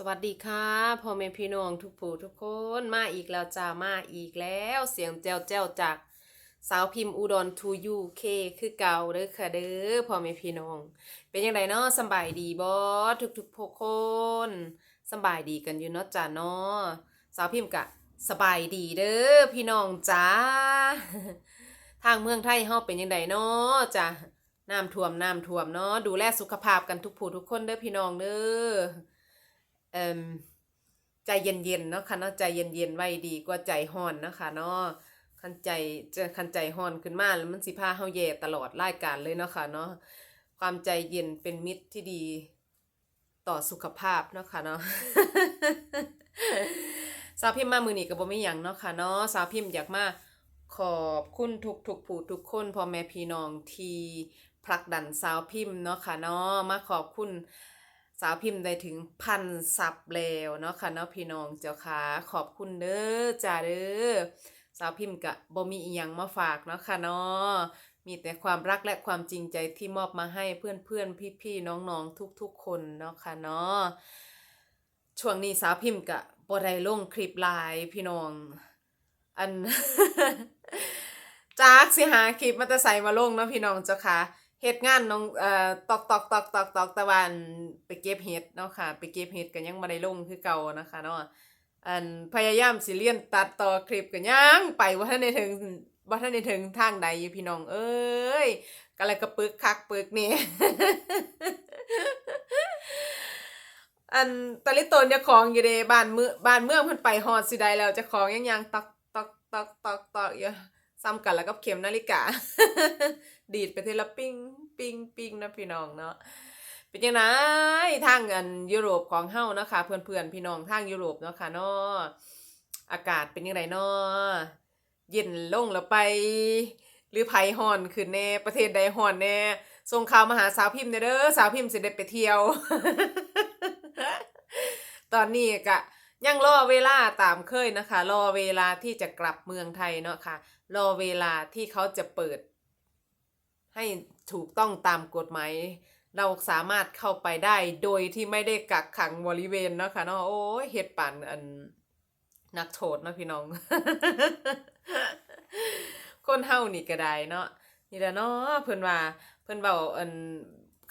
สวัสดีค่ะพ่อแม่พี่น้องทุกผู้ทุกคนมาอีกแล้วจ้ามาอีกแล้วเสียงแจ้วแจ้วจากสาวพิมพ์อุดรทูยูเคคือเก่าเด้อค่ะเด้อพ่อแม่พี่น้อง เป็นยังไงเนาะสบายดีบ่ทุกทุกๆคนสบายดีกันอยู่เนาะจ้าเนาะสาวพิมพ์กะสบายดีเด้อพี่น้องจ้าทางเมืองไทยเฮาเป็นยังไงเนาะจ้ะน้ำท่วมน้ำท่วมเนาะดูแลสุขภาพกันทุกผู้ทุกคนเด้อพี่น้องเด้อ ใจเย็นๆเนาะค่ะเนาะใจเย็นๆไว้ดีกว่าใจห้อนนะคะเนาะคันใจจะคันใจห้อนขึ้นมาแล้วมันสิพาเฮาแย่ตลอดรายการเลยเนาะค่ะเนาะความใจเย็นเป็นมิตรที่ดีต่อสุขภาพเนาะค่ะเนาะสาวพิมพ์มามือนี้ก็บ่มีหยังเนาะค่ะเนาะสาวพิมพ์อยากมาขอบคุณทุกทุกผู้ทุกคนพ่อแม่พี่น้องที่ผลักดันสาวพิมพ์เนาะค่ะเนาะมาขอบคุณ สาวพิมพ์ได้ถึงพันซับแล้วเนาะค่ะเนาะพี่น้องเจ้าค่ะขอบคุณเด้อจ้าเด้อสาวพิมพ์กะบ่มีอีหยังมาฝากเนาะค่ะเนาะมีแต่ความรักและความจริงใจที่มอบมาให้เพื่อนๆพี่ๆน้องๆทุกๆคนเนาะค่ะเนาะช่วงนี้สาวพิมพ์กะบ่ได้ลงคลิปไลฟ์พี่น้องอันจากสิหาคลิปมาต่ใส่มาลงเนาะพี่น้องเจ้าค่ะ เฮ็ดงานน้องเอ่อตอกตอกตอกตอกตอกตะวันไปเก็บเห็ดเนาะค่ะ ไปเก็บเห็ดก็ยังบ่ได้ลงคือเก่านะคะเนาะอันพยายามสิเรียนตัดต่อคลิปก็ยังไปบ่ทันได้ถึงบ่ทันได้ถึงทางใดอยู่พี่น้องเอ้ยก็เลยกระปึกคักปึกนี่อันตะลิตนจ้าของอยู่เด้บ้านเมืองบ้านเมืองเพิ่นไปฮอดสิได้แล้วจ้าของยังยังตอกตอกตอกตอกตอกอยู่ ซ้ำกันแล้วกับเข็มนาฬิกา ดีดไปทีละปิ้งปิ้งปิ้งนะพี่น้องเนาะเป็นยังไงทางอันยุโรปของเฮานะคะเพื่อนๆพี่น้องทางยุโรปเนาะค่ะเนาะอากาศเป็นยังไงเนาะเย็นลงแล้วไป หรือไผฮ้อนขึ้นแน่ประเทศใดฮ้อนแน่ส่งข่าวมาหาสาวพิมพ์เด้อสาวพิมพ์สิได้ไปเที่ยว ตอนนี้ก็ ยังรอเวลาตามเคยนะคะ รอเวลาที่จะกลับเมืองไทยเนาะค่ะ รอเวลาที่เขาจะเปิด ให้ถูกต้องตามกฎหมายเราสามารถเข้าไปได้โดยที่ไม่ได้กักขังบริเวณเนาะค่ะเนาะโอ้เฮ็ดปั่นอันนักโทษเนาะพี่น้อง คนเฮานี่ก็ได้เนาะนี่แหละเนาะเพิ่นว่าเพิ่นเว้าอัน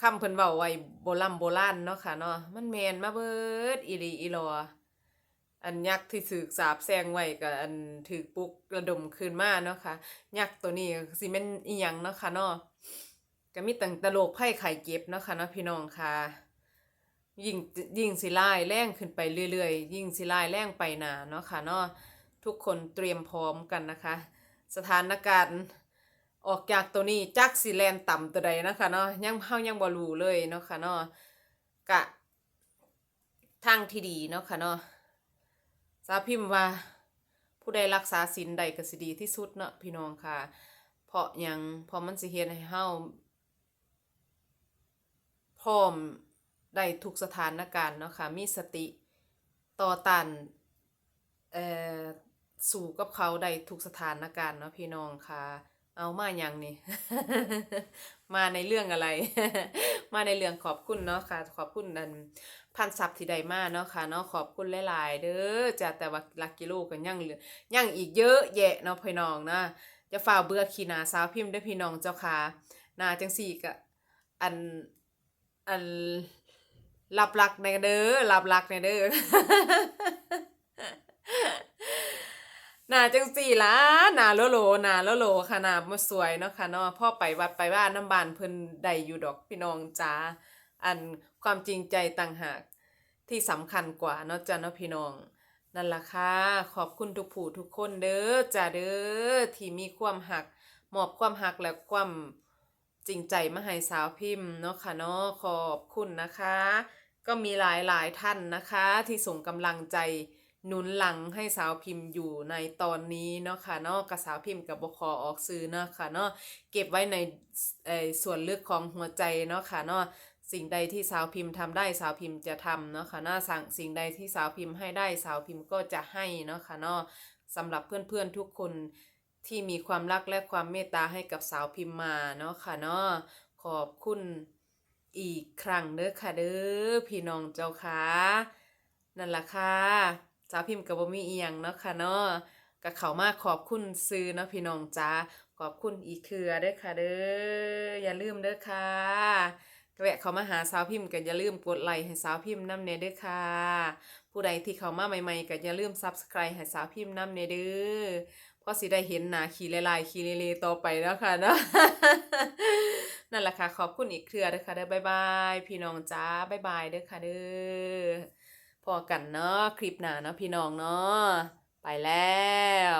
คำเพิ่นเว้าไว้โบราณโบราณเนาะค่ะเนาะมันแมนมาเบิดอีหลีอีหลอ อันยักษ์ที่ถูกสาปแซงไว้ก็อันถูกปลุกระดมคืนมาเนาะค่ะยักษ์ตัวนี้สิแม่นอีหยังเนาะค่ะเนาะก็มีตั้งต่โรคภัยไข้เจ็บเนาะค่ะเนาะพี่น้องค่ะ ยิ่งยิ่งสิร้ายแรงขึ้นไปเรื่อยๆ ยิ่งสิร้ายแรงไปหนาเนาะค่ะเนาะทุกคนเตรียมพร้อมกันนะคะ สถานการณ์ออกจากตัวนี้จักสิแลนต่ำตัวใดนะคะเนาะยังเฮายังบ่รู้เลยเนาะค่ะเนาะกะทางที่ดีเนาะค่ะเนาะ สาพิมพ์ว่า ผู้ใดรักษาศีลใดก็สิดีที่สุดเนาะพี่น้องค่ะ เพราะยังพราะมันสิเฮ็ดให้เฮาพร้อมได้ทุกสถานการณ์เนาะค่ะ มีสติต่อต้านเอ่อสู่กับเขาได้ทุกสถานการณ์เนาะพี่น้องค่ะ เอามาหยังนี่ มาในเรื่องอะไร มาในเรื่องขอบคุณเนาะค่ะ ขอบคุณนัน พันซับที่ใดมาเนาะค่ะเนาะขอบคุณหลายๆเด้อจ้ะแต่ว่าลักกิโลก็ยังเหลือยังอีกเยอะแยะเนาะพี่น้องนะจะฝ่าเบื่อขีนาสาวพิมพ์ได้พี่น้องเจ้าค่ะหนาจังสี่ก็อันอันรับรักในเด้อรับรักในเด้อหนาจังสี่ละหนาโลโลหนาโลโลค่ะหนาบ่สวยเนาะค่ะเนาะพ่อไปวัดไปว่าน้ำบานเพิ่นได้อยู่ดอกพี่น้องจ้า อันความจริงใจต่างหากที่สำคัญกว่าเนาะจ้ะเนาะพี่น้องนั่นล่ะค่ะขอบคุณทุกผู้ทุกคนเด้อจ้าเด้อที่มีความหักมอบความหักและความจริงใจมาให้สาวพิมพ์เนาะค่ะเนาะขอบคุณนะคะ ก็มีหลายหลายท่านนะคะ ที่ส่งกำลังใจหนุนหลังให้สาวพิมพ์อยู่ในตอนนี้เนาะค่ะเนาะกับสาวพิมพ์กับบคอออกซื้อเนาะค่ะเนาะเก็บไว้ในส่วนลึกของหัวใจเนาะค่ะเนาะ สิ่งใดที่สาวพิมพ์ทำได้สาวพิมพ์จะทำเนาะค่ะเนาะสั่งสิ่งใดที่สาวพิมพ์ให้ได้สาวพิมพ์ก็จะให้เนาะค่ะเนาะสำหรับเพื่อนๆทุกคนที่มีความรักและความเมตตาให้กับสาวพิมพ์มาเนาะค่ะเนาะขอบคุณอีกครั้งเด้อค่ะเด้อพี่น้องเจ้าค่ะนั่นล่ะค่ะสาวพิมพ์ก็บ่มีอียงเนาะค่ะเนาะก็เขามาขอบคุณซื้อเนาะพี่น้องจ้าขอบคุณอีกเครือเด้อค่ะเด้ออย่าลืมเด้อค่ะ แวะเขามาหาสาวพิมพ์ก็อย่าลืมกดไลค์ให้สาวพิมพ์นำแน่เด้อค่ะ ผู้ใดที่เข้ามาใหม่ๆก็อย่าลืม Subscribe ให้สาวพิมพ์นำแน่เด้อเพราะสิได้เห็นหน้าขี้ลายๆขี้เลๆต่อไปแล้วค่ะเนาะนั่นแหละค่ะขอบคุณอีกเครือเด้อค่ะเด้อบ๊ายบายพี่น้องจ้าบ๊ายบายเด้อค่ะเด้อพอกันเนาะคลิปหน้าเนาะพี่น้องเนาะไปแล้ว